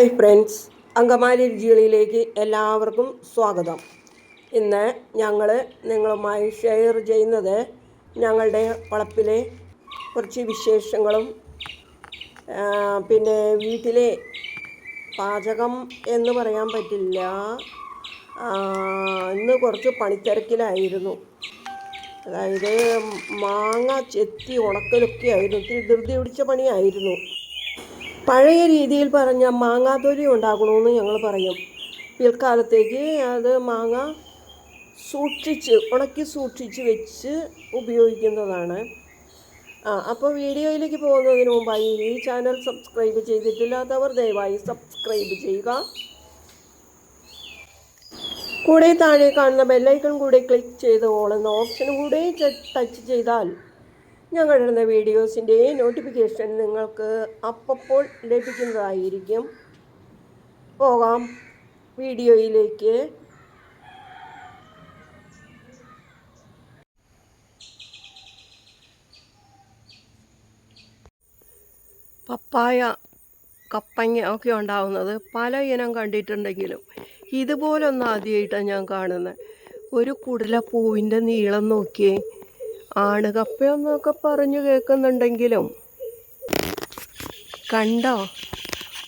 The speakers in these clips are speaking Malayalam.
Hi friends. അങ്കമാലി രുചികളിലേക്ക് എല്ലാവർക്കും സ്വാഗതം. ഇന്ന് ഞങ്ങൾ നിങ്ങളുമായി ഷെയർ ചെയ്യുന്നത് ഞങ്ങളുടെ വളപ്പിലെ കുറച്ച് വിശേഷങ്ങളും പിന്നെ വീട്ടിലെ പാചകം എന്ന് പറയാൻ പറ്റില്ല. ഇന്ന് കുറച്ച് പണിത്തിരക്കിലായിരുന്നു. അതായത് മാങ്ങ ചെത്തി ഉണക്കലൊക്കെ ആയിരുന്നു ഇത്തിരി ധൃതി പിടിച്ച പണിയായിരുന്നു. പഴയ രീതിയിൽ പറഞ്ഞ മാങ്ങാത്തൊലി ഉണ്ടാക്കണമെന്ന് ഞങ്ങൾ പറയും. പിൽക്കാലത്തേക്ക് അത് മാങ്ങ സൂക്ഷിച്ച് ഉണക്കി സൂക്ഷിച്ച് വെച്ച് ഉപയോഗിക്കുന്നതാണ്. ആ അപ്പോൾ വീഡിയോയിലേക്ക് പോകുന്നതിന് മുമ്പായി ഈ ചാനൽ സബ്സ്ക്രൈബ് ചെയ്തിട്ടില്ലാത്തവർ ദയവായി സബ്സ്ക്രൈബ് ചെയ്യുക. കൂടെ താഴെ കാണുന്ന ബെല്ലൈക്കൺ കൂടെ ക്ലിക്ക് ചെയ്ത് ഓൾ എന്ന ഓപ്ഷനും കൂടെ ടച്ച് ചെയ്താൽ ഞങ്ങളുടെ വീഡിയോസിന്റെ നോട്ടിഫിക്കേഷൻ നിങ്ങൾക്ക് അപ്പപ്പോൾ ലഭിക്കുന്നതായിരിക്കും. പോകാം. വീഡിയോയിലേക്ക്. പപ്പായ കപ്പങ്ങ ഒക്കെ ഉണ്ടാവുന്നത് പല ഇനം കണ്ടിട്ടുണ്ടെങ്കിലും ഇതുപോലൊന്നും ആദ്യമായിട്ടാണ് ഞാൻ കാണുന്നത്. ഒരു കുടല പൂവിന്റെ നീളം നോക്കിയേ. ആണുകപ്പയെന്നൊക്കെ പറഞ്ഞു കേൾക്കുന്നുണ്ടെങ്കിലും. കണ്ടോ?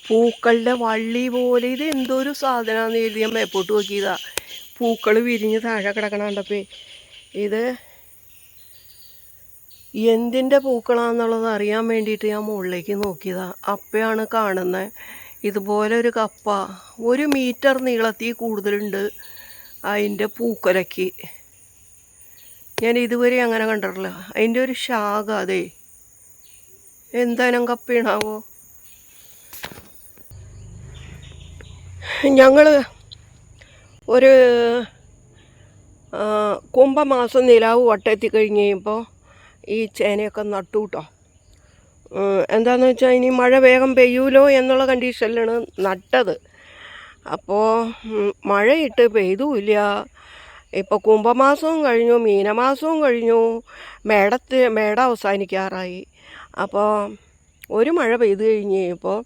പൂക്കളുടെ വള്ളി പോലെ ഇത് എന്തൊരു സാധനമാണെന്ന് എഴുതി ഞാൻ മേപ്പോട്ട് നോക്കിയതാ. പൂക്കൾ വിരിഞ്ഞ് താഴെ കിടക്കണ കണ്ടപ്പേ ഇത് എന്തിന്റെ പൂക്കളാണെന്നുള്ളത് അറിയാൻ വേണ്ടിയിട്ട് ഞാൻ മുകളിലേക്ക് നോക്കിയതാ. അപ്പയാണ് കാണുന്നത് ഇതുപോലെ ഒരു കപ്പ. ഒരു മീറ്റർ നീളത്തിൽ കൂടുതലുണ്ട് അതിന്റെ പൂക്കലയ്ക്ക് ഞാൻ ഇതുവരെ അങ്ങനെ കണ്ടിട്ടില്ല. അതിന്റെ ഒരു ശാഖ അതെ. എന്തായാലും കപ്പീണാവോ ഞങ്ങൾ ഒരു കുംഭമാസം നിലാവ് വട്ടെത്തി കഴിഞ്ഞ് കഴിയുമ്പോൾ ഈ ചേനയൊക്കെ നട്ടു കേട്ടോ എന്താണെന്ന് വെച്ചാൽ ഇനി മഴ വേഗം പെയ്യൂലോ എന്നുള്ള കണ്ടീഷനിലാണ് നട്ടത്. അപ്പോൾ മഴയിട്ട് പെയ്തുമില്ല ഇപ്പോൾ കുംഭമാസവും കഴിഞ്ഞു മീനമാസവും കഴിഞ്ഞു. മേടത്ത് മേട അവസാനിക്കാറായി. അപ്പോൾ ഒരു മഴ പെയ്തു കഴിഞ്ഞ് കഴിഞ്ഞപ്പോൾ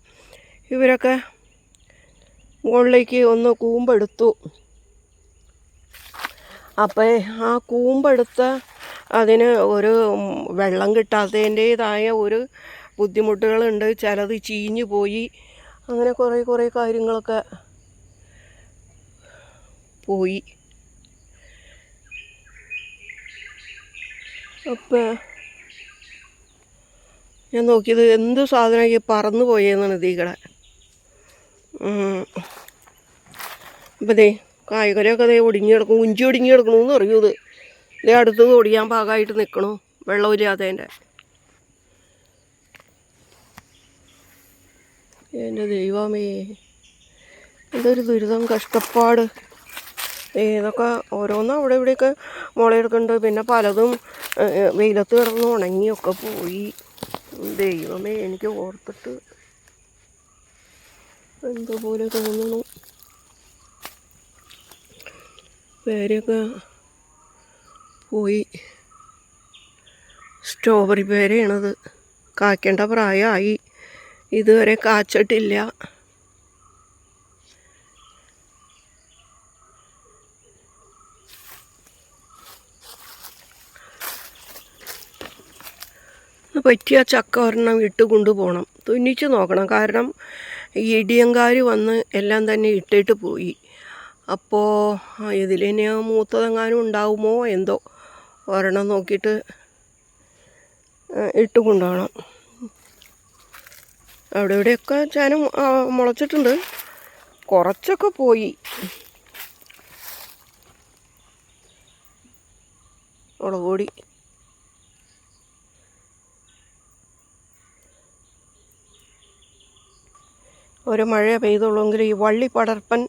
ഇവരൊക്കെ മുകളിലേക്ക് ഒന്ന് കൂമ്പെടുത്തു. അപ്പോൾ ആ കൂമ്പെടുത്ത അതിന് ഒരു വെള്ളം കിട്ടാത്തതിന്റേതായ ഒരു ബുദ്ധിമുട്ടുകളുണ്ട്. ചിലത് ചീഞ്ഞു പോയി. അങ്ങനെ കുറേ കുറേ കാര്യങ്ങളൊക്കെ പോയി. അപ്പം ഞാൻ നോക്കിയത് എന്ത് സാധനമായി പറന്നു പോയെന്നാണ് ഇതികളെ അപ്പം ദേ കായ്കരയൊക്കെ ദേ ഒടിഞ്ഞു കിടക്കും ഉഞ്ചി ഒടിഞ്ഞു കിടക്കണമെന്ന് അറിയൂ ഇത്. ദേ നിന്ന് ഒടിയാൻ പാകമായിട്ട് നിൽക്കണു വെള്ളമില്ലാത്തതിന്റെ എന്റെ ദൈവമേ എന്തൊരു ദുരിതം കഷ്ടപ്പാട്. ഇതൊക്കെ ഓരോന്നും അവിടെ ഇവിടെയൊക്കെ മുളയെടുക്കുന്നുണ്ട് പിന്നെ പലതും വെയിലത്ത് കിടന്ന് ഉണങ്ങിയൊക്കെ പോയി. ദൈവമേ എനിക്ക് ഓർത്തിട്ട് എന്തോ പോലെ തോന്നുന്നു. പേരൊക്കെ പോയി. സ്ട്രോബെറി പേരയാണത്. കായ്ക്കേണ്ട പ്രായമായി. ഇതുവരെ കാച്ചിട്ടില്ല. പറ്റിയ ചക്ക ഒരെണ്ണം ഇട്ട് കൊണ്ടുപോകണം. തുന്നിച്ച് നോക്കണം. കാരണം ഇടിയങ്കാർ വന്ന് എല്ലാം തന്നെ ഇട്ടിട്ട് പോയി. അപ്പോൾ ഇതിലിനി മൂത്തതെങ്ങാനും ഉണ്ടാവുമോ എന്തോ ഒരെണ്ണം നോക്കിയിട്ട് ഇട്ട് കൊണ്ടുപോകണം. അവിടെ ഇവിടെയൊക്കെ ചാനം മുളച്ചിട്ടുണ്ട്. കുറച്ചൊക്കെ പോയി. മുളക് ഒരു മഴ പെയ്തുള്ളൂങ്കിൽ ഈ വള്ളി പടർപ്പൻ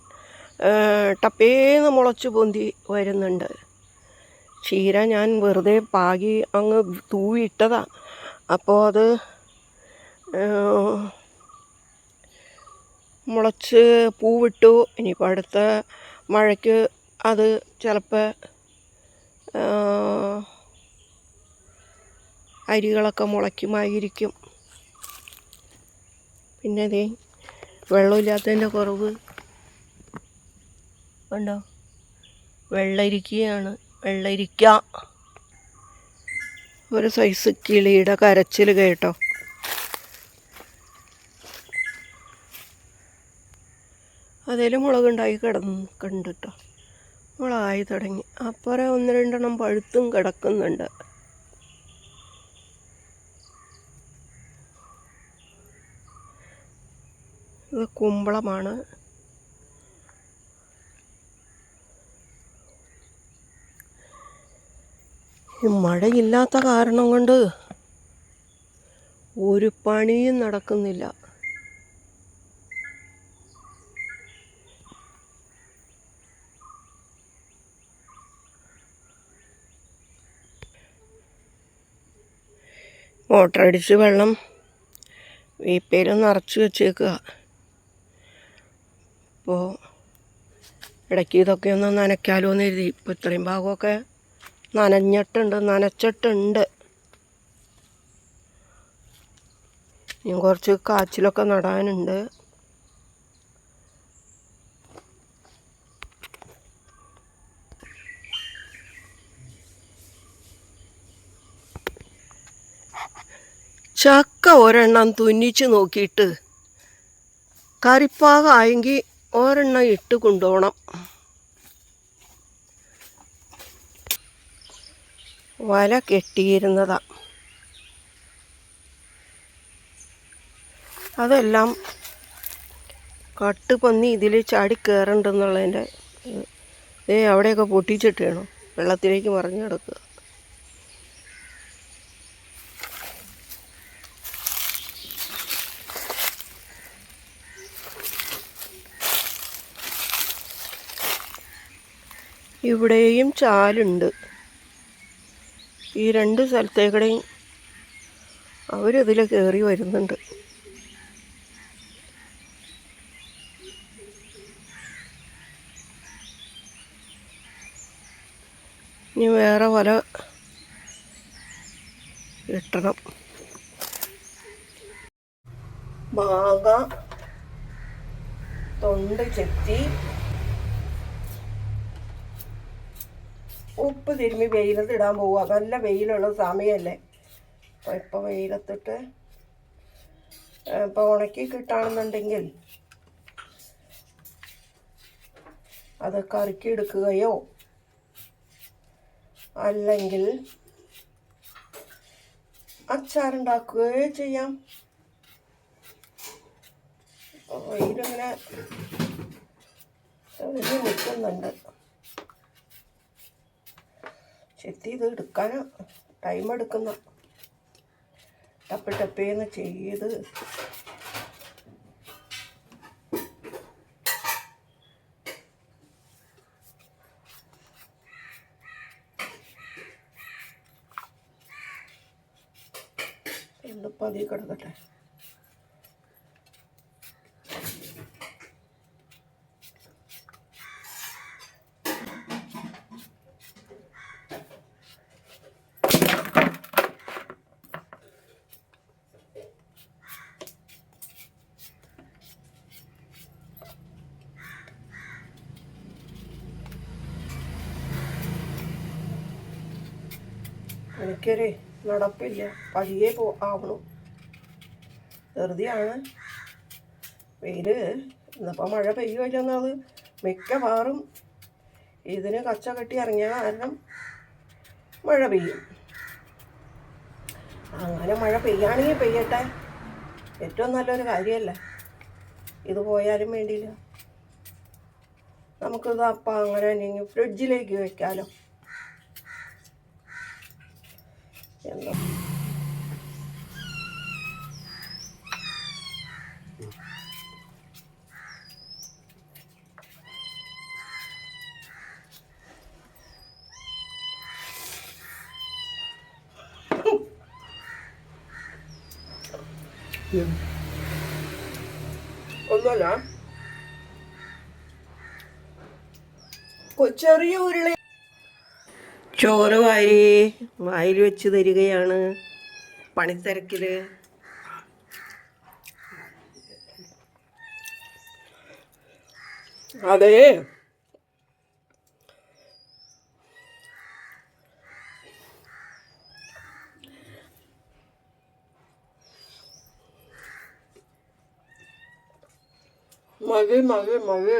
ടപ്പേന്ന് മുളച്ച് പൊന്തി വരുന്നുണ്ട്. ചീര ഞാൻ വെറുതെ പാകി അങ്ങ് തൂവിട്ടതാ അപ്പോൾ അത് മുളച്ച് പൂവിട്ടു. ഇനിയിപ്പോൾ അടുത്ത മഴയ്ക്ക് അത് ചിലപ്പോൾ അരികളൊക്കെ മുളയ്ക്കുമായിരിക്കും. പിന്നെ ദേ വെള്ളമില്ലാത്തതിന്റെ കുറവ് ഉണ്ടോ വെള്ളരിക്കുകയാണ് വെള്ളരിക്ക. ഒരു സൈസ് കിളിയുടെ കരച്ചിൽ കേട്ടോ. അതിൽ മുളകുണ്ടായി കിടന്നു കണ്ടിട്ടോ. മുളകായി തുടങ്ങി. അപ്പുറം ഒന്ന് രണ്ടെണ്ണം പഴുത്തും കിടക്കുന്നുണ്ട്. ഇത് കുമ്പളമാണ്. ഈ മഴയില്ലാത്ത കാരണം കൊണ്ട് ഒരു പണിയും നടക്കുന്നില്ല. മോട്ടറടിച്ച് വെള്ളം വീപ്പയിൽ നിറച്ച് വെച്ചേക്കുക. അപ്പോൾ ഇടയ്ക്ക് ഇതൊക്കെ ഒന്ന് നനയ്ക്കാലോ എന്ന് എഴുതി ഇപ്പോൾ ഇത്രയും ഭാഗമൊക്കെ നനഞ്ഞിട്ടുണ്ട് നനച്ചിട്ടുണ്ട്. ഇനി കുറച്ച് കാച്ചിലൊക്കെ നടാനുണ്ട്. ചക്ക ഒരെണ്ണം തുന്നിച്ച് നോക്കിയിട്ട് കറിപ്പാകമായെങ്കിൽ ഒരെണ്ണം ഇട്ട് കൊണ്ടുപോകണം. വല കെട്ടിയിരുന്നതാ. അതെല്ലാം കട്ടുപന്നി ഇതിൽ ചാടി കയറണ്ടെന്നുള്ളതിന്റെ ഏ അവിടെയൊക്കെ പൊട്ടിച്ചിട്ട് വേണം വെള്ളത്തിലേക്ക് മറിഞ്ഞു കിടക്കുക. ഇവിടെയും ചാലുണ്ട്. ഈ രണ്ട് സ്ഥലത്തേക്കടെയും അവരിതിൽ കയറി വരുന്നുണ്ട്. ഇനി വേറെ വല ഇട്ടണം മാങ്ങ തൊണ്ട് ചെത്തി ഉപ്പ് തിരുമ്മി വെയിലത്ത് ഇടാൻ പോവുക. നല്ല വെയിലുള്ള സമയമല്ലേ? അപ്പോൾ ഇപ്പോൾ വെയിലത്തിട്ട് ഇപ്പോൾ ഉണക്കി കിട്ടുകയാണെന്നുണ്ടെങ്കിൽ അത് കറുക്കി എടുക്കുകയോ അല്ലെങ്കിൽ അച്ചാറുണ്ടാക്കുകയോ ചെയ്യാം. തെളിഞ്ഞ് നിൽക്കുന്നുണ്ട്. ചെത്തി ഇത് എടുക്കാൻ ടൈം എടുക്കുന്ന. ടപ്പ് ടപ്പേന്ന് ചെയ്ത് എന്നിപ്പോൾ അതിൽ കിടക്കട്ടെ. എനിക്കൊരു നടപ്പില്ല. പതിയെ പോ ആവണു. വെറുതെയാണ് വെയിൽ ഇന്നിപ്പോൾ മഴ പെയ്യുമില്ലെന്നത് മിക്കവാറും ഇതിന് കച്ച കെട്ടി ഇറങ്ങിയ കാരണം മഴ പെയ്യും. അങ്ങനെ മഴ പെയ്യാണെങ്കിൽ പെയ്യട്ടെ. ഏറ്റവും നല്ലൊരു കാര്യമല്ല ഇത് പോയാലും വേണ്ടിയില്ല. നമുക്കിത് അപ്പം അങ്ങനെ അല്ലെങ്കിൽ ഫ്രിഡ്ജിലേക്ക് വെക്കാലോ. എന്താ ഒന്നുമല്ല. ചെറിയ ഉരുളി ചോറ് വാരി വായിൽ വെച്ച് തരികയാണ് പണിത്തിരക്കിൽ അതെ. മതി മതി മതി.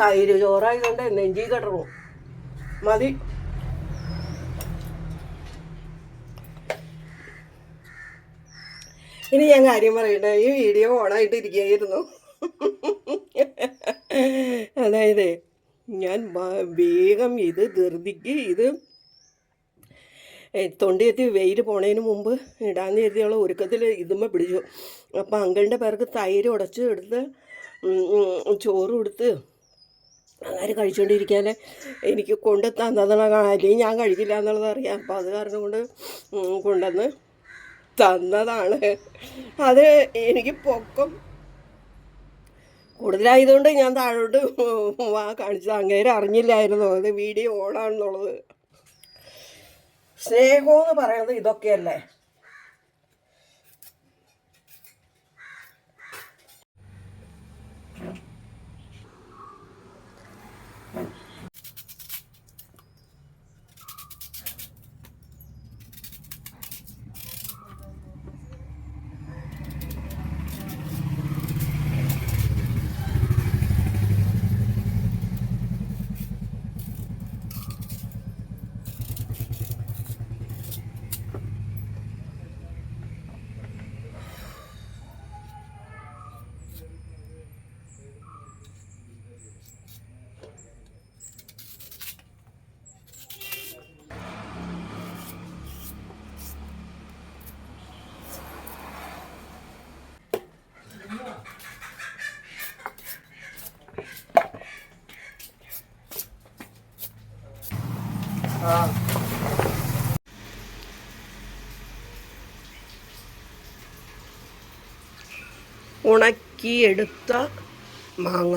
തൈര് ചോറായതുകൊണ്ട് നെഞ്ചി കിടറു മതി. ഇനി ഞാൻ കാര്യം പറയട്ടെ ഈ വീഡിയോ ഓണായിട്ട് ഇരിക്കുകയായിരുന്നു അതായത് ഞാൻ വേഗം ഇത് ധൃതിക്ക് ഇത് തൊണ്ടിയെത്തി വെയിൽ പോണതിന് മുമ്പ് ഇടാന്ന് കരുതിയുള്ള ഒരുക്കത്തിൽ ഇതുമ്മ പിടിച്ചു. അപ്പം അങ്കളിന്റെ പേർക്ക് തൈര് ഉടച്ച് എടുത്ത് ചോറ് കൊടുത്ത് അങ്ങനെ കഴിച്ചുകൊണ്ടിരിക്കാൻ എനിക്ക് കൊണ്ട് തന്നതാണ് അല്ലെങ്കിൽ ഞാൻ കഴിക്കില്ല എന്നുള്ളത് അറിയാം. അപ്പോൾ അത് കാരണം കൊണ്ട് കൊണ്ടുവന്ന് തന്നതാണ്. അത് എനിക്ക് പൊക്കം കൂടുതലായതുകൊണ്ട് ഞാൻ താഴോട്ട് വാ കാണിച്ചത്. അങ്ങേരെ അറിഞ്ഞില്ലായിരുന്നു. അത് വീഡിയോ ഓണാണെന്നുള്ളത് സ്നേഹമെന്ന് പറയുന്നത് ഇതൊക്കെയല്ലേ? ഉണക്കിയെടുത്ത മാങ്ങ.